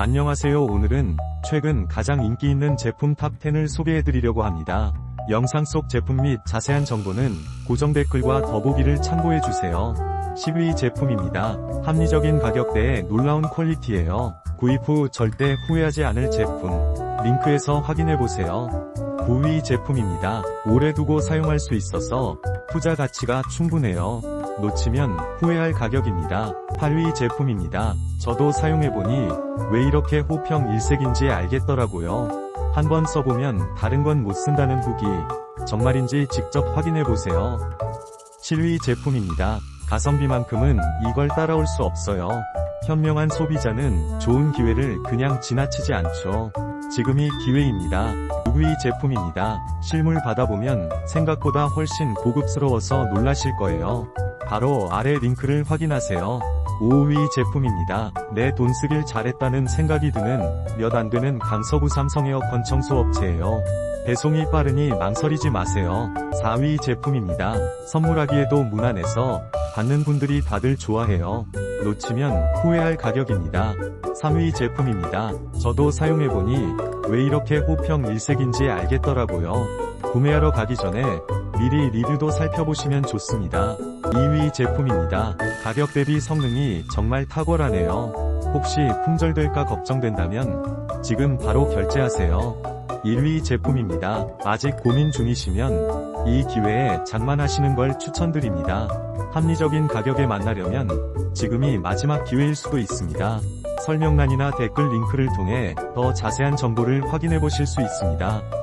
안녕하세요 오늘은 최근 가장 인기 있는 제품 탑10을 소개해드리려고 합니다. 영상 속 제품 및 자세한 정보는 고정 댓글과 더보기를 참고해주세요. 10위 제품입니다. 합리적인 가격대에 놀라운 퀄리티예요. 구입 후 절대 후회하지 않을 제품. 링크에서 확인해보세요. 9위 제품입니다. 오래 두고 사용할 수 있어서 투자 가치가 충분해요. 놓치면 후회할 가격입니다. 8위 제품입니다. 저도 사용해보니 왜 이렇게 호평 일색인지 알겠더라고요. 한번 써보면 다른 건 못 쓴다는 후기. 정말인지 직접 확인해보세요. 7위 제품입니다. 가성비만큼은 이걸 따라올 수 없어요. 현명한 소비자는 좋은 기회를 그냥 지나치지 않죠. 지금이 기회입니다. 6위 제품입니다. 실물 받아보면 생각보다 훨씬 고급스러워서 놀라실 거예요. 바로 아래 링크를 확인하세요. 5위 제품입니다. 내 돈 쓰길 잘했다는 생각이 드는 몇 안 되는 강서구 삼성 에어컨 청소 업체예요. 배송이 빠르니 망설이지 마세요. 4위 제품입니다. 선물하기에도 무난해서 받는 분들이 다들 좋아해요. 놓치면 후회할 가격입니다. 3위 제품입니다. 저도 사용해보니 왜 이렇게 호평 일색인지 알겠더라고요. 구매하러 가기 전에 미리 리뷰도 살펴보시면 좋습니다. 2위 제품입니다. 가격 대비 성능이 정말 탁월하네요. 혹시 품절될까 걱정된다면 지금 바로 결제하세요. 1위 제품입니다. 아직 고민 중이시면 이 기회에 장만하시는 걸 추천드립니다. 합리적인 가격에 만나려면 지금이 마지막 기회일 수도 있습니다. 설명란이나 댓글 링크를 통해 더 자세한 정보를 확인해 보실 수 있습니다.